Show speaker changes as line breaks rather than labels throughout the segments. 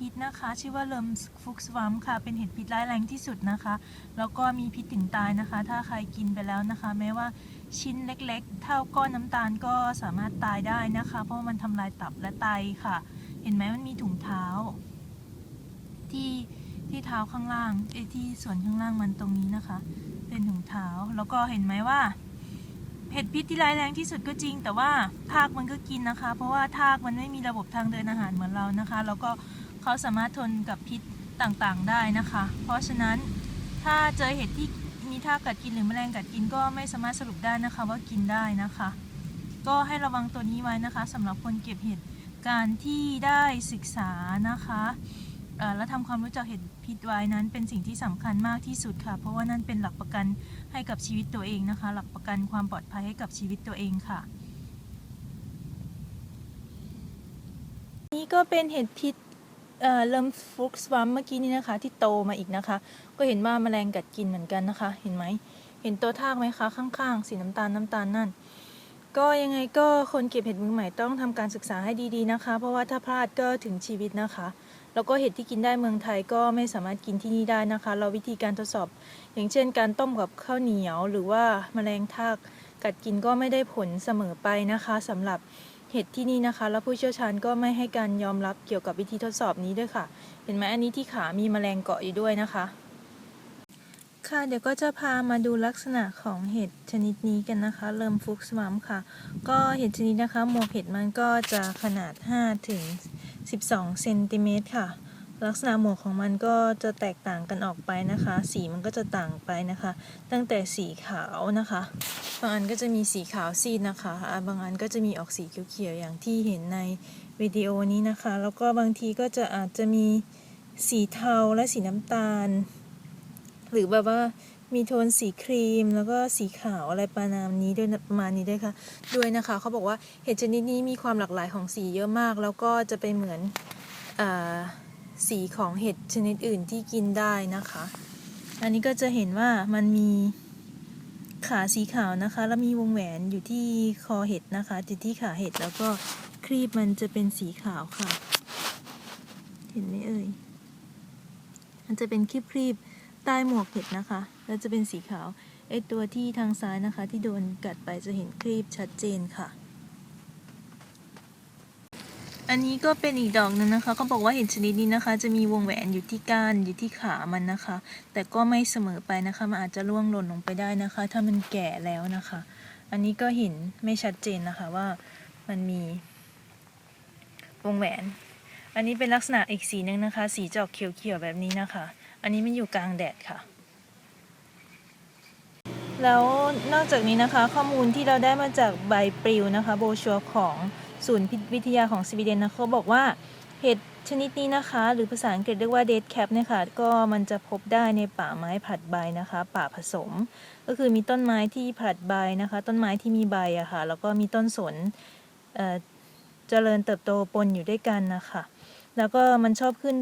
พิษนะคะ ชื่อว่าเลิมฟุกสวัมค่ะ เป็นเห็ดพิษร้ายแรงที่สุดนะคะ แล้วก็มีพิษถึงตายนะคะ ถ้าใครกินไปแล้วนะคะ แม้ว่าชิ้นเล็กๆ เท่าก้อนน้ำตาลก็สามารถตายได้นะคะ เพราะมันทำลายตับและไตค่ะ เห็นไหมมันมีถุงเท้า ที่ที่เท้าข้างล่างเอที่ส่วนข้างล่างมันตรงนี้นะคะ เป็นถุงเท้าแล้วก็เห็นไหมว่าเห็ดพิษที่ร้ายแรงที่สุดก็จริง แต่ว่าทากมันก็กินนะคะ เพราะว่าทากมันไม่มีระบบทางเดินอาหารเหมือนเรานะคะ แล้วก็ เขาสามารถทนกับพิษต่างๆ ได้นะคะ เพราะฉะนั้นถ้าเจอเห็ดที่มีท่ากัดกินหรือแมลงกัดกินก็ไม่สามารถสรุปได้นะคะว่ากินได้นะคะ ก็ให้ระวังตัวนี้ไว้นะคะสำหรับคนเก็บเห็ดการที่ได้ศึกษานะคะและทำความรู้จักเห็ดพิษไว้นั้นเป็นสิ่งที่สำคัญมากที่สุดค่ะ เพราะว่านั่นเป็นหลักประกันให้กับชีวิตตัวเองนะคะ หลักประกันความปลอดภัยให้กับชีวิตตัวเองค่ะ นี่ก็เป็นเห็ดพิษ เริ่มฟุกสวัมเมื่อกี้นี้นะคะ ที่โตมาอีกนะคะ ก็เห็นว่าแมลงกัดกินเหมือนกันนะคะ เห็นไหมเห็นตัวทากไหมคะข้างๆ สีน้ำตาลน้ำตาลนั่น ก็ยังไงก็คนเก็บเห็ดมือใหม่ต้องทำการศึกษาให้ดีๆนะคะ เพราะว่าถ้าพลาดก็ถึงชีวิตนะคะ แล้วก็เห็ดที่กินได้เมืองไทยก็ไม่สามารถกินที่นี่ได้นะคะ เราวิธีการทดสอบ อย่างเช่น การต้มกับข้าวเหนียว หรือว่าแมลงทากกัดกินก็ไม่ได้ผลเสมอไปนะคะสำหรับ เห็ดที่นี่นะคะ แล้วผู้เชี่ยวชาญก็ไม่ให้การยอมรับเกี่ยวกับวิธีทดสอบนี้ด้วยค่ะ เห็นไหมอันนี้ที่ขามีแมลงเกาะอยู่ด้วยนะคะ ค่ะเดี๋ยวก็จะพามาดูลักษณะของเห็ดชนิดนี้กันนะคะ เริ่มฟุกสมัมค่ะ ก็เห็ดชนิดนะคะหมวกเห็ดมันก็จะขนาด 5 ถึง 12เซนติเมตรค่ะ ลักษณะหมวกของมันก็จะแตกต่างกันออกไปนะคะ สีมันก็จะต่างไปนะคะ ตั้งแต่สีขาวนะคะ บางอันก็จะมีสีขาวซีดนะคะ บางอันก็จะมีออกสีเขียวๆอย่างที่เห็นในวิดีโอนี้นะคะ แล้วก็บางทีก็จะอาจจะมีสีเทาและสีน้ำตาล หรือแบบว่ามีโทนสีครีม แล้วก็สีขาวอะไรประมาณนี้ด้วยประมาณนี้ด้วยค่ะ ด้วยนะคะเขาบอกว่าเห็ดชนิดนี้มีความหลากหลายของสีเยอะมาก แล้วก็จะไปเหมือนอา สีของเห็ดชนิดอื่นที่กินได้นะคะ อันนี้ก็จะเห็นว่ามันมีขาสีขาวนะคะ แล้วมีวงแหวนอยู่ที่คอเห็ดนะคะอยู่ที่ขาเห็ดแล้วก็ครีบมันจะเป็นสีขาวค่ะ เห็นไหมเอ่ยมันจะเป็นครีบครีบๆใต้หมวกเห็ดนะคะ แล้วจะเป็นสีขาวไอตัวที่ทางซ้ายนะคะ ที่โดนกัดไปจะเห็นครีบชัดเจนค่ะ อันนี้ก็เป็นอีกดอกหนึงนะคะเขาบอกว่าเห็ดชนิดนี้นะคะ จะมีวงแหวนอยู่ที่ก้านอยู่ที่ขามันนะคะ แต่ก็ไม่เสมอไปนะคะมันอาจจะร่วงหล่นลงไปได้นะคะ ถ้ามันแก่แล้วนะคะ อันนี้ก็เห็นไม่ชัดเจนนะคะว่ามันมีวงแหวน อันนี้เป็นลักษณะอีกสีหนึ่งนะคะ สีจอกเขียวๆแบบนี้นะคะ อันนี้มันอยู่กลางแดดค่ะ แล้วนอกจากนี้นะคะข้อมูลที่เราได้มาจากใบปลิวนะคะโบชัวของศูนย์พิวิทยาของสวีเดนนะเขาบอกว่าเห็ดชนิดนี้นะคะ หรือภาษาอังกฤษเรียกว่าเดดแคปเนี่ยค่ะก็มันจะพบได้ในป่าไม้ผลัดใบนะคะ ป่าผสม ก็คือมีต้นไม้ที่ผลัดใบนะคะ ต้นไม้ที่มีใบอะค่ะแล้วก็มีต้นสนเจริญเติบโตปนอยู่ด้วยกันนะคะแล้วก็มันชอบขึ้น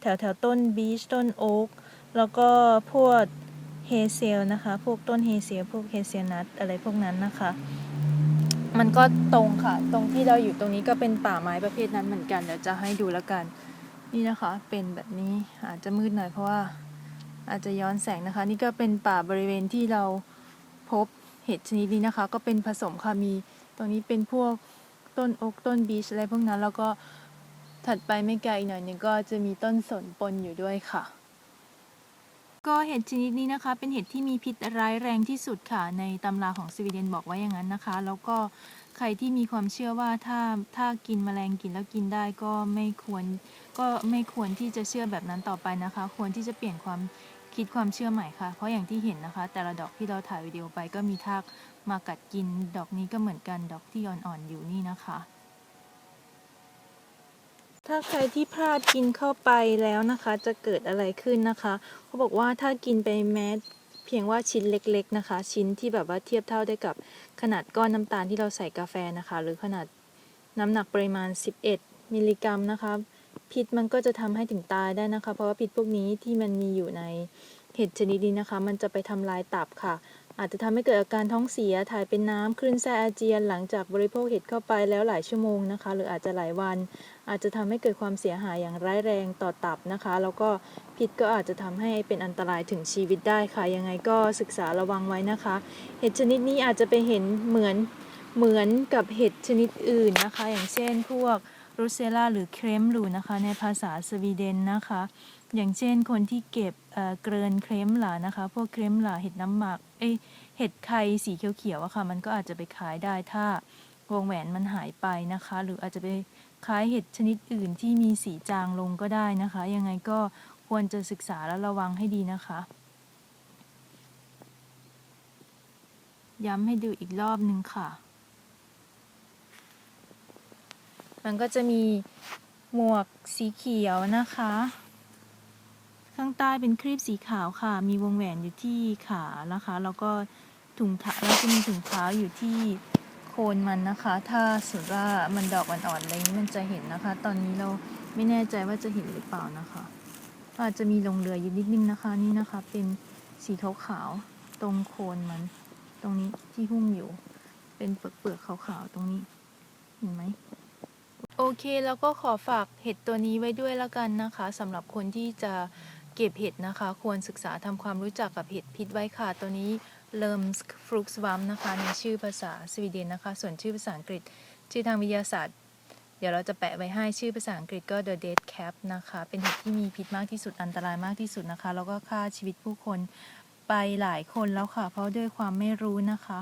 แถวแถวต้นบีชต้นโอ๊กแล้วก็พวก เฮเซลนะคะ พวกต้นเฮเซลพวกเฮเซลนัทอะไรพวกนั้นนะคะ มันก็ตรงค่ะ ตรงที่เราอยู่ตรงนี้ก็เป็นป่าไม้ประเภทนั้นเหมือนกันเดี๋ยวจะให้ดูแล้วกัน นี่นะคะ เป็นแบบนี้อาจจะมืดหน่อยเพราะว่าอาจจะย้อนแสงนะคะ นี่ก็เป็นป่าบริเวณที่เราพบเห็ดชนิดนี้นะคะ ก็เป็นผสมค่ะมีตรงนี้เป็นพวกต้นอกต้นบีชอะไรพวกนั้นแล้วก็ถัดไปไม่ไกลอีกหน่อยนึงก็จะมีต้นสนปนอยู่ด้วยค่ะ ก็เห็ดชนิดนี้นะคะ เป็นเห็ดที่มีพิษร้ายแรงที่สุดค่ะ ในตำราของสวีเดนบอกไว้อย่างนั้นนะคะ แล้วก็ใครที่มีความเชื่อว่าถ้าถ้ากินแมลงกินแล้วกินได้ก็ไม่ควรก็ไม่ควรที่จะเชื่อแบบนั้นต่อไปนะคะ ควรที่จะเปลี่ยนความคิดความเชื่อใหม่ค่ะ เพราะอย่างที่เห็นนะคะ แต่ละดอกที่เราถ่ายวิดีโอไปก็มีทากมากัดกิน ดอกนี้ก็เหมือนกันดอกที่อ่อนๆอยู่นี่นะคะ ถ้าใครที่พลาดกินเข้าไปแล้วนะคะ จะเกิดอะไรขึ้นนะคะ เขาบอกว่าถ้ากินไปแม้เพียงว่าชิ้นเล็ก ๆนะคะ ชิ้นที่แบบว่าเทียบเท่าได้กับขนาดก้อนน้ำตาลที่เราใส่กาแฟนะคะ หรือขนาดน้ำหนักปริมาณ 11 มิลลิกรัมนะคะ พิษมันก็จะทำให้ถึงตายได้นะคะ เพราะว่าพิษพวกนี้ที่มันมีอยู่ในเห็ดชนิดนี้นะคะ มันจะไปทำลายตับค่ะ อาจจะทำให้เกิดอาการท้องเสีย ถ่ายเป็นน้ำคลื่นไส้อาเจียน หลังจากบริโภคเห็ดเข้าไปแล้วหลายชั่วโมงนะคะ หรืออาจจะหลายวัน อาจจะทำให้เกิดความเสียหายอย่างร้ายแรงต่อตับนะคะ แล้วก็พิษก็อาจจะทำให้เป็นอันตรายถึงชีวิตได้ค่ะ ยังไงก็ศึกษาระวังไว้นะคะ เห็ดชนิดนี้อาจจะไปเห็นเหมือนเหมือนกับเห็ดชนิดอื่นนะคะ อย่างเช่นพวก รูเซล่าหรือเครมหรูนะคะ ในภาษาสวีเดนนะคะ อย่างเช่นคนที่เก็บเอ่อเกรินเครมหลานะคะ พวกเครมหลาเห็ดน้ำหมักเอ้เห็ดไข่สีเขียวๆอะค่ะ มันก็อาจจะไปขายได้ถ้าวงแหวนมันหายไปนะคะ หรืออาจจะไปขายเห็ดชนิดอื่นที่มีสีจางลงก็ได้นะคะ ยังไงก็ควรจะศึกษาและระวังให้ดีนะคะ ย้ำให้ดูอีกรอบนึงค่ะ มันก็จะมีหมวกสีเขียวนะคะ ข้างใต้เป็นครีบสีขาวค่ะ มีวงแหวนอยู่ที่ขานะคะ แล้วก็ถุงเท้าแล้วจะมีถุงเท้าอยู่ที่โคนมันนะคะ ถ้าสมมติว่ามันดอกอ่อนๆอะไรนี้มันจะเห็นนะคะ ตอนนี้เราไม่แน่ใจว่าจะเห็นหรือเปล่านะคะ อาจจะมีลงเหลืออยู่นิดนึงนะคะ นี่นะคะ เป็นสีขาวๆตรงโคนมัน ตรงนี้ที่หุ้มอยู่ เป็นเปลือกๆขาวๆตรงนี้ เห็นไหม โอเค แล้วก็ขอฝากเห็ดตัวนี้ไว้ด้วยละกันนะคะสำหรับคนที่จะเก็บเห็ดนะคะ ควรศึกษาทำความรู้จักกับเห็ดพิษไว้ค่ะ ตัวนี้เลิมสฟรุกสวัมนะคะในชื่อภาษาสวีเดนนะคะ ส่วนชื่อภาษาอังกฤษ ชื่อทางวิทยาศาสตร์ เดี๋ยวเราจะแปะไว้ให้ชื่อภาษาอังกฤษก็ the dead cap นะคะ เป็นเห็ดที่มีพิษมากที่สุดอันตรายมากที่สุดนะคะ แล้วก็ฆ่าชีวิตผู้คนไปหลายคนแล้วค่ะ เพราะด้วยความไม่รู้นะคะ